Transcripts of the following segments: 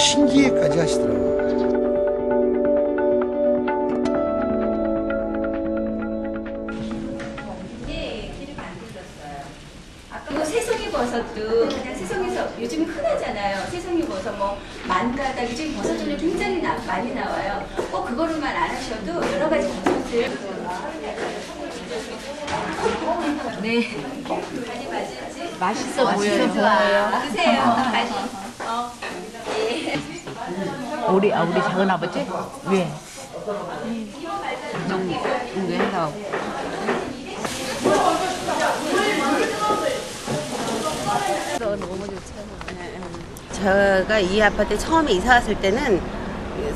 신기해까지 하시더라고요. 뭐 새송이 버섯도 그냥 새송이서 요즘 흔하잖아요. 새송이 버섯 뭐 만가닥 요즘 버섯 종류 굉장히 나- 많이 나와요. 꼭 그거로만 안 하셔도 여러 가지 버섯을 네. 많이 맞을지 맛있어 맛있어 보여요. 드세요. 많이. 어. 예. 우리 아 우리 작은 아버지? 왜? 그래서 제가 이 아파트에 처음에 이사 왔을 때는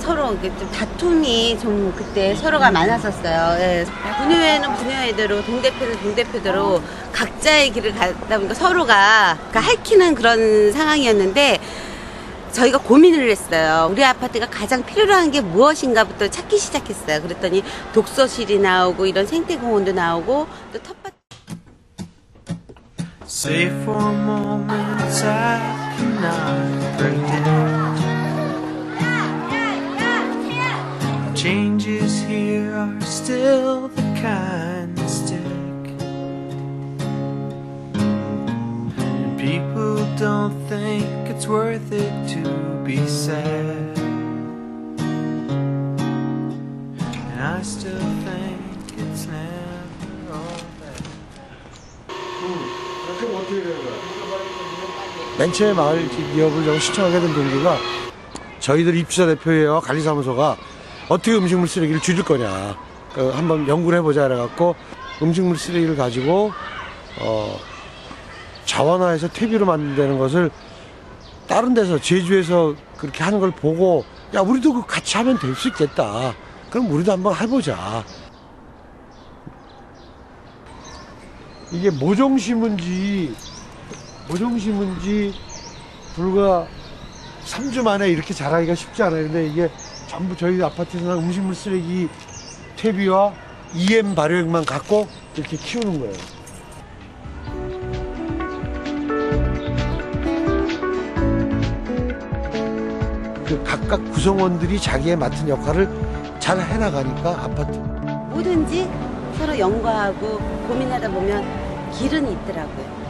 서로 좀 다툼이 좀 그때 서로가 많았었어요. 예. 분유회는 분유회대로 동대표는 동대표대로 각자의 길을 가다 보니까 서로가 그러니까 핥히는 그런 상황이었는데 저희가 고민을 했어요. 우리 아파트가 가장 필요로 한 게 무엇인가부터 찾기 시작했어요. 그랬더니 독서실이 나오고 이런 생태공원도 나오고 또 텃밭 Say for a moment I cannot pretend Changes here are still the don't think it's worth it to be sad. And I still think it's never all that 맨 처음에 마을 기업을 좀 신청하게 된 동기가 저희들 입주자 대표회와 관리사무소가 어떻게 음식물 쓰레기를 줄일 거냐. 그 한번 연구를 해보자 그래갖고 음식물 쓰레기를 가지고 어 자원화해서 퇴비로 만드는 것을 다른 데서 제주에서 그렇게 하는 걸 보고 야 우리도 그 같이 하면 될 수 있겠다 그럼 우리도 한번 해보자 이게 모종심은지 모종심은지 불과 3주 만에 이렇게 자라기가 쉽지 않아요. 근데 이게 전부 저희 아파트에서 난 음식물 쓰레기 퇴비와 EM 발효액만 갖고 이렇게 키우는 거예요. 그 각각 구성원들이 자기의 맡은 역할을 잘 해나가니까 아파트 뭐든지 서로 연구하고 고민하다 보면 길은 있더라고요.